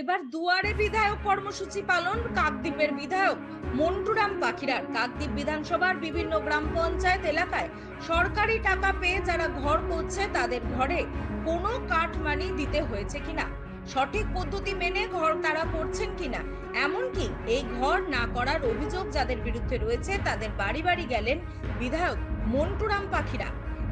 এবার দুয়ারে বিধায়ক কর্মসূচি পালন, কাকদ্বীপের বিধায়ক মন্টুরাম পাখিরার। কাকদ্বীপ বিধানসভার বিভিন্ন গ্রাম পঞ্চায়েত এলাকায় সরকারি টাকা পেয়ে যারা ঘর করছে, তাদের ঘরে কোনো কাঠমানি দিতে হয়েছে কিনা? সঠিক পদ্ধতি মেনে ঘর তারা করছেন কিনা? এমনকি এই ঘর না করার অভিযোগ যাদের বিরুদ্ধে রয়েছে, তাদের বাড়ি বাড়ি গেলেন বিধায়ক মন্টুরাম পাখিরা।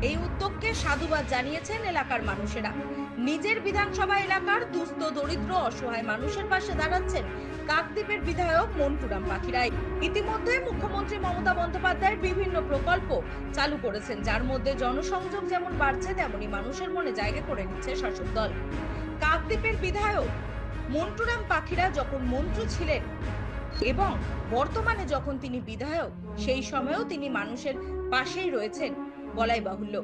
এই উদ্যোগকে সাধুবাদ জানিয়েছেন এলাকার মানুষেরা। নিজের বিধানসভা এলাকার দুস্থ, দরিদ্র, অসহায় মানুষের পাশে দাঁড়াচ্ছেন কাকদ্বীপের বিধায়ক মন্টুরাম পাখিরাই ইতিমধ্যে মুখ্যমন্ত্রী মমতা বন্দ্যোপাধ্যায়ের বিভিন্ন প্রকল্প চালু করেছেন, যার মধ্যে জনসংযোগ যেমন বাড়ছে, তেমনি মানুষের মনে জায়গা করে নিচ্ছে শাসক দল। কাকদ্বীপের বিধায়ক মন্টুরাম পাখিরা যখন মন্ত্রী ছিলেন এবং বর্তমানে যখন তিনি বিধায়ক, সেই সময়েও তিনি মানুষের পাশেই রয়েছেন। বলাই বাহুল্য।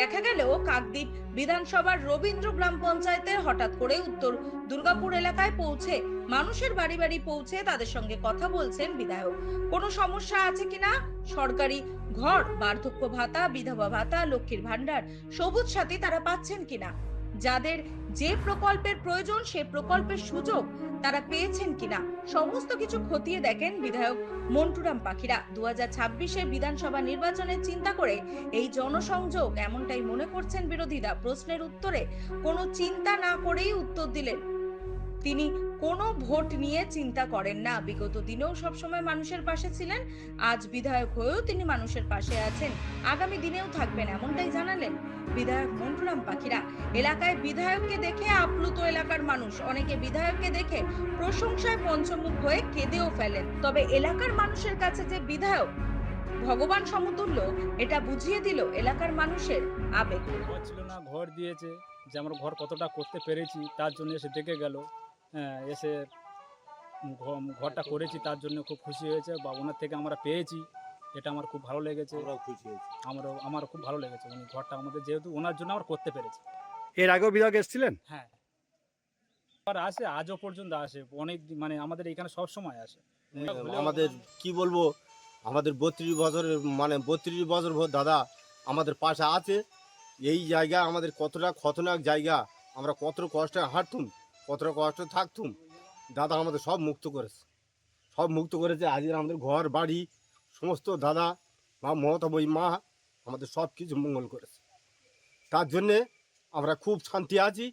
দেখা গেল কাকদ্বীপ বিধানসভার রবীন্দ্র গ্রাম পঞ্চায়েতের হঠাৎ করে উত্তর দুর্গাপুর এলাকায় পৌঁছে মানুষের বাড়ি বাড়ি পৌঁছে তাদের সঙ্গে কথা বলছেন বিধায়ক। কোনো সমস্যা আছে কিনা সরকারি ঘর, বার্ধক্য ভাতা, বিধবা ভাতা, লক্ষ্মীর ভাণ্ডার, সবুজ সাথী তারা পাচ্ছেন কিনা যাদের যে প্রকল্পের প্রয়োজন, সে প্রকল্পের সুযোগ তারা পেয়েছেন কিনা, সমস্ত কিছু খতিয়ে দেখেন বিধায়ক মন্টুরাম পাখিরা। দু হাজার বিধানসভা নির্বাচনের চিন্তা করে এই জনসংযোগ এমনটাই মনে করছেন বিরোধীরা। প্রশ্নের উত্তরে কোনো চিন্তা না করেই উত্তর দিলেন তিনি কোনো ভোট নিয়ে চিন্তা করেন না। বিগত দিনেও সবসময় মানুষের পাশে ছিলেন। আজ বিধায়ক হয়েও তিনি মানুষের পাশে আছেন। আগামী দিনেও থাকবেন এমনটাই জানালেন বিধায়ক মন্টুরাম পাখিরা। এলাকায় বিধায়ককে দেখে আপ্লুত এলাকার মানুষ। অনেকে বিধায়ককে দেখে প্রশংসায় পঞ্চমুখ হয়ে কেঁদেও ফেলেন। তবে এলাকার মানুষের কাছে যে বিধায়ক ভগবান সমতুল্য, এটা বুঝিয়ে দিল এলাকার মানুষের আবেগ। ছিল না ঘর দিয়েছে যে আমরা ঘর কতটা করতে পেরেছি, তার জন্য এসে দেখে গেল। এসে ঘ- ঘরটা করেছি তার জন্য খুব খুশি হয়েছে। বা ওনার থেকে আমরা পেয়েছি এটা আমার খুব ভালো লেগেছে। আমরাও খুশি হয়েছি। আমারও আমার খুব ভালো লেগেছে। উনি ঘরটা আমাদের যেহেতু ওনার জন্য আমরা করতে পেরেছি। এর আগেও বিধায়ক এসেছিলেন? হ্যাঁ। আর আসে আজও পর্যন্ত আসে অনেক দিন- মানে আমাদের এখানে সব সময় আসে। আমাদের কি বলব আমাদের বত্রিশ বছরের মানে বত্রিশ বছর ভোর দাদা আমাদের পাশে আছে। এই জায়গা আমাদের কতটা খতরনাক জায়গা আমরা কত কষ্টে হাঁটতুম। কতটা কষ্ট থাকতুম দাদা আমাদের সব মুক্ত করেছে। সব মুক্ত করেছে আজকে আমাদের ঘর বাড়ি সমস্ত দাদা মা মমতা বই মা আমাদের সব কিছু মঙ্গল করেছে। তার জন্যে আমরা খুব শান্তি আছি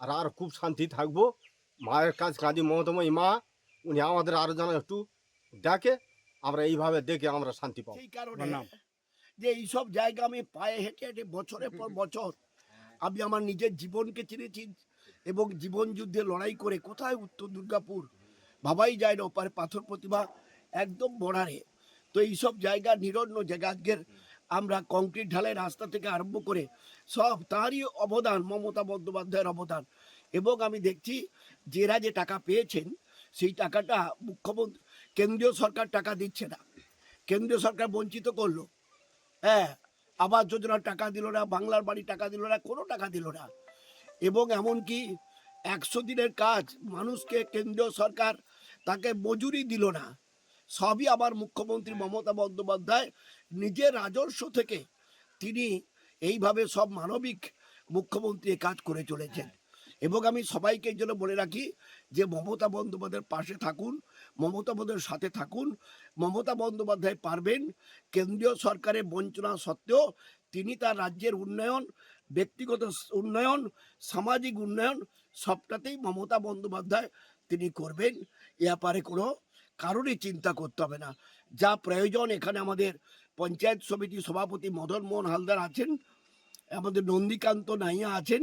আর আর খুব শান্তি থাকব। মায়ের কাজ কাঁদি মমতাময়ী মা উনি আমাদের আরও যেন একটু দেখে আমরা এইভাবে দেখে আমরা শান্তি পাবো? যে এইসব জায়গা আমি পায়ে হেঁটে হেঁটে বছরের পর বছর আমি আমার নিজের জীবনকে চিনেছি এবং জীবন যুদ্ধে লড়াই করে কোথায় উত্তর দুর্গাপুর? ভাবাই যায় না, ওপারে পাথর প্রতিভা একদম বর্ডারে তো এইসব জায়গা নিরন্ন জায়গা আজকের আমরা কংক্রিট ঢালাই রাস্তা থেকে আরম্ভ করে সব তারই অবদান, মমতা বন্দ্যোপাধ্যায়ের অবদান। এবং আমি দেখছি যেরা যে টাকা পেয়েছেন, সেই টাকাটা মুখ্যমন্ত্রী, কেন্দ্রীয় সরকার টাকা দিচ্ছে না। কেন্দ্রীয় সরকার বঞ্চিত করল। হ্যাঁ আবাস যোজনার টাকা দিল না, বাংলার বাড়ি টাকা দিল না, কোনো টাকা দিল না। এবং এমনকি একশো দিনের কাজ মানুষকে কেন্দ্রীয় সরকার তাকে মজুরি দিল না। সবই আবার মুখ্যমন্ত্রী মমতা বন্দ্যোপাধ্যায় নিজের রাজস্ব থেকে তিনি এইভাবে সব মানবিক মুখ্যমন্ত্রী কাজ করে চলেছেন। এবং আমি সবাইকে এই জন্য বলে রাখি যে মমতা বন্দ্যোপাধ্যায়ের পাশে থাকুন, মমতা সাথে থাকুন, মমতা বন্দ্যোপাধ্যায় পারবেন। কেন্দ্রীয় সরকারের বঞ্চনা সত্ত্বেও তিনি তার রাজ্যের উন্নয়ন ব্যক্তিগত উন্নয়ন, সামাজিক উন্নয়ন, সবটাতেই মমতা বন্দ্যোপাধ্যায় তিনি করবেন। এ ব্যাপারে কোনো কারণে চিন্তা করতে হবে না। যা প্রয়োজন এখানে আমাদের পঞ্চায়েত সমিতির সভাপতি মদন মোহন হালদার আছেন, আমাদের নন্দীকান্ত নাইয়া আছেন,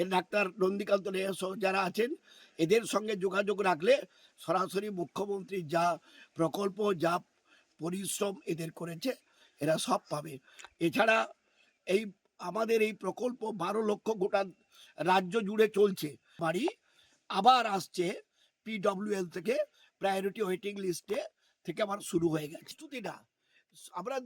এর ডাক্তার নন্দীকান্ত নাইয়া যারা আছেন, এদের সঙ্গে যোগাযোগ রাখলে সরাসরি মুখ্যমন্ত্রী যা প্রকল্প, যা পরিশ্রম এদের করেছে, এরা সব পাবে। এছাড়া এই আমাদের এই প্রকল্প বারো লক্ষ গোটা রাজ্য জুড়ে চলছে। বাড়ি আবার আসছে পিডব্লিউএল থেকে প্রায়োরিটি ওয়েটিং লিস্টে থেকে আবার শুরু হয়ে গেছে। স্তুতিটা আমরা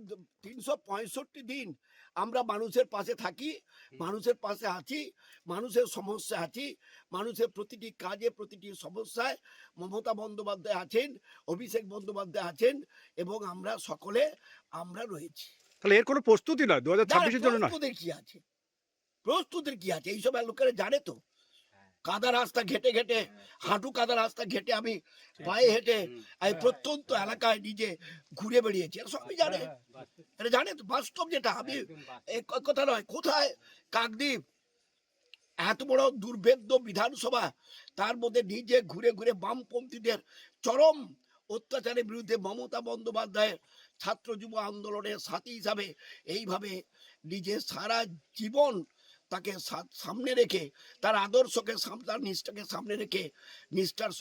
তিনশো পঁয়ষট্টি দিন আমরা মানুষের পাশে থাকি, মানুষের পাশে আছি, মানুষের সমস্যা আছি, মানুষের প্রতিটি কাজে, প্রতিটি সমস্যায় মমতা বন্দ্যোপাধ্যায় আছেন, অভিষেক বন্দ্যোপাধ্যায় আছেন এবং আমরা সকলে আমরা রয়েছি। তাহলে এর কোনো প্রস্তুতি নয় দু হাজার ছাব্বিশের জন্য নয়। প্রস্তুতির কি আছে? প্রস্তুতির কি আছে? এইসব লোকেরা জানে তো। কাদা রাস্তা ঘেটে ঘেটে হাঁটু কাদা রাস্তা ঘেটে আমি পায়ে হেঁটে এই প্রত্যন্ত এলাকায় নিজে ঘুরে বেরিয়েছি এটা সবই জানে। এটা জানে তো বাস্তব যেটা। আমি কথা নয় কোথায় কাকদ্বীপ? এত বড় দুর্ভেদ্য বিধানসভা তার মধ্যে নিজে ঘুরে ঘুরে বামপন্থীদের চরম অত্যাচারের বিরুদ্ধে মমতা বন্দ্যোপাধ্যায়ের ছাত্র যুব আন্দোলনের সাথী হিসাবে এইভাবে নিজে সারা জীবন তাকে সামনে রেখে, তার আদর্শকে তার নিষ্ঠাকে সামনে রেখে নিষ্ঠার